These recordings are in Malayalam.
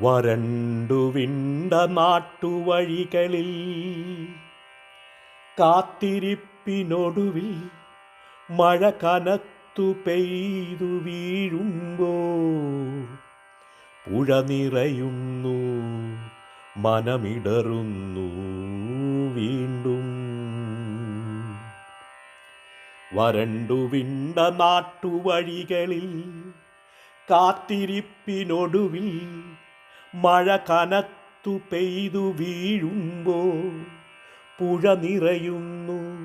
വരണ്ടുവിണ്ട നാട്ടുവഴികളിൽ കാത്തിരിപ്പിനൊടുവിൽ മഴ കനത്തു പെയ്തു വീഴുമ്പോൾ പുഴ നിറയുന്നു മനമിടറുന്നു വീണ്ടും. വരണ്ടുവിണ്ട നാട്ടുവഴികളിൽ കാത്തിരിപ്പിനൊടുവിൽ മഴ കനത്തു പെയ്തു വീഴുമ്പോൾ പുഴ നിറയുന്നു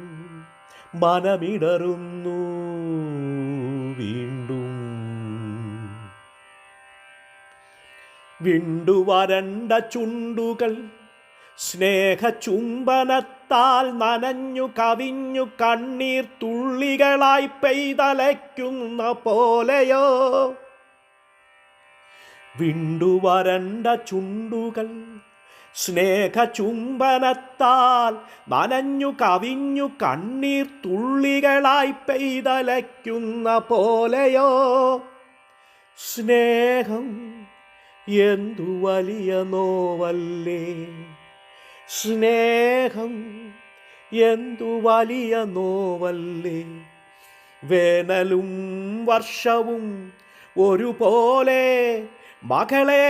മനമിടറുന്നു വീണ്ടും. വിണ്ടുവരണ്ട ചുണ്ടുകൾ സ്നേഹചുംബനത്താൽ നനഞ്ഞു കവിഞ്ഞു കണ്ണീർ തുള്ളികളായി പെയ്തലയ്ക്കുന്ന പോലെയോ വിണ്ടുവരണ്ട ചുണ്ടുകൾ സ്നേഹചുംബനത്താൽ നനഞ്ഞു കവിഞ്ഞു കണ്ണീർ തുള്ളികളായി പെയ്തലയ്ക്കുന്ന പോലെയോ? സ്നേഹം എന്തു വലിയ നോവല്ലേ? സ്നേഹം എന്തു വലിയ നോവല്ലേ? വേനലും വർഷവും ഒരുപോലെ മകളെ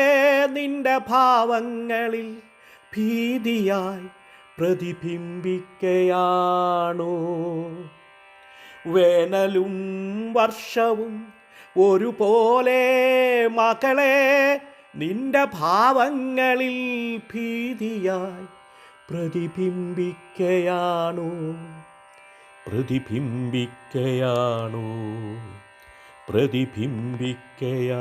നിന്റെ ഭാവങ്ങളിൽ ഭീതിയായി പ്രതിബിംബിക്കയാണോ വേനലും വർഷവും ഒരുപോലെ മകളെ നിന്റെ ഭാവങ്ങളിൽ ഭീതിയായി പ്രതിബിംബിക്കയാണോ പ്രതിബിംബിക്കയാണോ പ്രതിബിംബിക്കയാണോ